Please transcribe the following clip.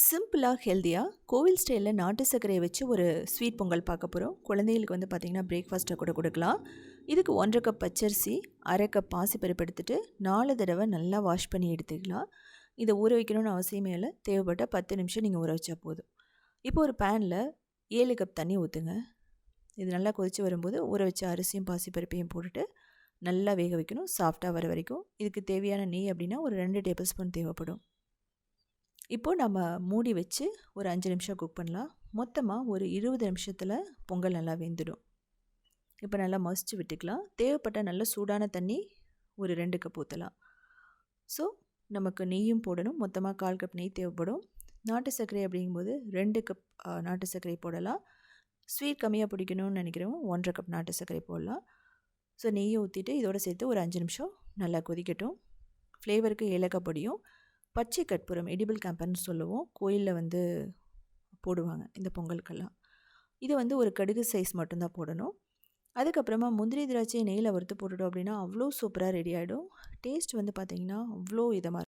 சிம்பிளாக ஹெல்த்தியாக கோவில் ஸ்டைலில் நாட்டு சர்க்கரையை வச்சு ஒரு ஸ்வீட் பொங்கல் பார்க்க போகிறோம் குழந்தைகளுக்கு வந்து பார்த்திங்கன்னா பிரேக்ஃபாஸ்ட்டை கூட கொடுக்கலாம். இதுக்கு ஒன்றரை கப் பச்சரிசி அரை கப் பாசிப்பருப்பு எடுத்துகிட்டு நாலு தடவை நல்லா வாஷ் பண்ணி எடுத்துக்கலாம். இதை ஊற வைக்கணும்னு அவசியமே இல்லை. தேவைப்பட்ட பத்து நிமிஷம் நீங்கள் ஊற வச்சா போதும். இப்போ ஒரு பேனில் ஏழு கப் தண்ணி ஊற்றுங்க இது நல்லா கொதித்து வரும்போது ஊற வச்ச அரிசியும் பாசிப்பருப்பையும் போட்டுட்டு நல்லா வேக வைக்கணும். சாஃப்டாக வர வரைக்கும். இதுக்கு தேவையான நெய் அப்படின்னா ஒரு ரெண்டு டேபிள் ஸ்பூன் தேவைப்படும். இப்போது நம்ம மூடி வச்சு ஒரு அஞ்சு நிமிஷம் குக் பண்ணலாம். மொத்தமாக ஒரு இருபது நிமிஷத்தில் பொங்கல் நல்லா வெந்துடும். இப்போ நல்லா மசிச்சு விட்டுக்கலாம். தேவைப்பட்ட நல்ல சூடான தண்ணி ஒரு ரெண்டு கப் ஊற்றலாம் ஸோ நமக்கு நெய்யும் போடணும். மொத்தமாக கால் கப் நெய் தேவைப்படும். நாட்டு சர்க்கரை அப்படிங்கும்போது ரெண்டு கப் நாட்டு சர்க்கரை போடலாம். ஸ்வீட் கம்மியாக பிடிக்கணும்னு நினைக்கிறவங்க ஒன்றரை கப் நாட்டு சர்க்கரை போடலாம். ஸோ நெய்யை ஊற்றிட்டு இதோடு சேர்த்து ஒரு அஞ்சு நிமிஷம் நல்லா கொதிக்கட்டும். ஃப்ளேவருக்கு ஏலக்காய் பொடியும் பச்சை கற்பூரம் எடிபிள் கேம்பன்னு சொல்லுவோம். கோயிலில் வந்து போடுவாங்க இந்த பொங்கலுக்கெல்லாம். இது வந்து ஒரு கடுகு சைஸ் மட்டும்தான் போடணும். அதுக்கப்புறமா முந்திரி திராட்சையை நெய்யில் வறுத்து போட்டுட்டோம் அப்படின்னா அவ்வளோ சூப்பராக ரெடி ஆகிடும் டேஸ்ட் வந்து பார்த்திங்கன்னா அவ்வளோ இதமாக